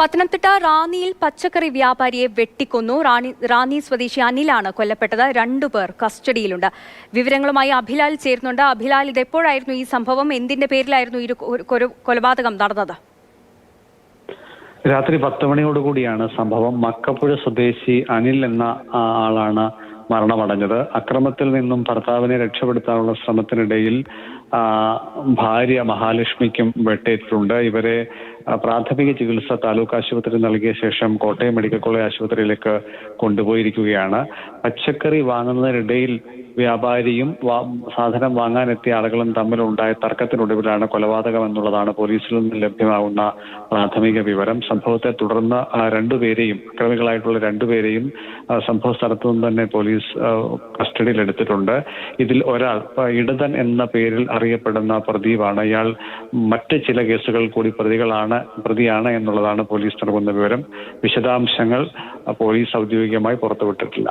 പത്തനംതിട്ട റാന്നിയിൽ പച്ചക്കറി വ്യാപാരിയെ വെട്ടിക്കൊന്നു. റാണി റാന്നി സ്വദേശി അനിലാണ് കൊല്ലപ്പെട്ടത്. രണ്ടുപേർ കസ്റ്റഡിയിലുണ്ട്. വിവരങ്ങളുമായി അഭിലാൽ ചേരുന്നുണ്ട്. അഭിലാൽ ഇത് എപ്പോഴായിരുന്നു ഈ സംഭവം? എന്തിന്റെ പേരിലായിരുന്നു ഈ കൊലപാതകം നടന്നത്? രാത്രി പത്ത് മണിയോടുകൂടിയാണ് സംഭവം. മക്കപ്പുഴ സ്വദേശി അനിൽ എന്ന ആളാണ് മരണമടഞ്ഞത്. അക്രമത്തിൽ നിന്നും ഭർത്താവിനെ രക്ഷപ്പെടുത്താനുള്ള ശ്രമത്തിനിടയിൽ ഭാര്യ മഹാലക്ഷ്മിക്കും വെട്ടേറ്റിട്ടുണ്ട്. ഇവരെ പ്രാഥമിക ചികിത്സ താലൂക്ക് ആശുപത്രി നൽകിയ ശേഷം കോട്ടയം മെഡിക്കൽ കോളേജ് ആശുപത്രിയിലേക്ക് കൊണ്ടുപോയിരിക്കുകയാണ്. പച്ചക്കറി വാങ്ങുന്നതിനിടയിൽ വ്യാപാരിയും സാധനം വാങ്ങാനെത്തിയ ആളുകളും തമ്മിലുണ്ടായ തർക്കത്തിനൊടുവിലാണ് കൊലപാതകം എന്നുള്ളതാണ് പോലീസിൽ നിന്ന് ലഭ്യമാകുന്ന പ്രാഥമിക വിവരം. സംഭവത്തെ തുടർന്ന് രണ്ടുപേരെയും അക്രമികളായിട്ടുള്ള രണ്ടുപേരെയും സംഭവ സ്ഥലത്തു നിന്ന് തന്നെ പോലീസ് കസ്റ്റഡിയിൽ എടുത്തിട്ടുണ്ട് ഇതിൽ ഒരാൾ ഇടതൻ എന്ന പേരിൽ അറിയപ്പെടുന്ന പ്രദീപാണ്. ഇയാൾ മറ്റ് ചില കേസുകൾ കൂടി പ്രതികളാണ് പ്രതിയാണ് എന്നുള്ളതാണ് പോലീസ് നൽകുന്ന വിവരം. വിശദാംശങ്ങൾ പോലീസ് ഔദ്യോഗികമായി പുറത്തുവിട്ടിട്ടില്ല.